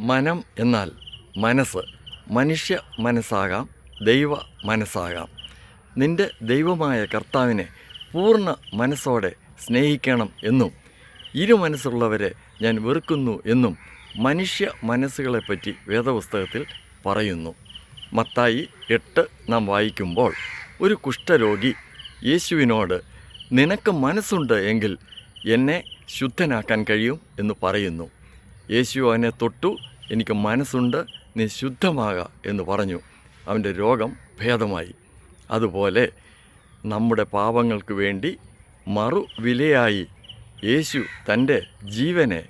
മനം എന്നാൽ മനസ്സ്. മനുഷ്യ മനസ്സാകാം ദൈവ മനസ്സാകാം. നിന്റെ ദൈവമായ കർത്താവിനെ പൂർണ മനസ്സോടെ സ്നേഹിക്കണം എന്നും ഇരു മനസ്സുള്ളവരെ ഞാൻ വെറുക്കുന്നു എന്നും മനുഷ്യ മനസ്സുകളെപ്പറ്റി വേദപുസ്തകത്തിൽ പറയുന്നു. മത്തായി എട്ട് നാം വായിക്കുമ്പോൾ ഒരു കുഷ്ഠരോഗി യേശുവിനോട് നിനക്ക് മനസ്സുണ്ട് എങ്കിൽ എന്നെ ശുദ്ധനാക്കാൻ കഴിയും എന്ന് പറയുന്നു. യേശു അവനെ തൊട്ടു. എനിക്ക് മനസ്സുണ്ട് നീ ശുദ്ധമാകുക എന്ന് പറഞ്ഞു. അവന്റെ രോഗം ഭേദമായി. അതുപോലെ നമ്മുടെ പാപങ്ങൾക്ക് വേണ്ടി മറുവിലയായി യേശു തന്റെ ജീവനെ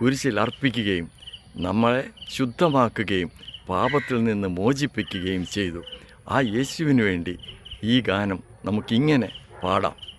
കുരിശിൽ അർപ്പിക്കുകയും നമ്മളെ ശുദ്ധമാക്കുകയും പാപത്തിൽ നിന്ന് മോചിപ്പിക്കുകയും ചെയ്തു. ആ യേശുവിന് വേണ്ടി ഈ ഗാനം നമുക്കിങ്ങനെ പാടാം.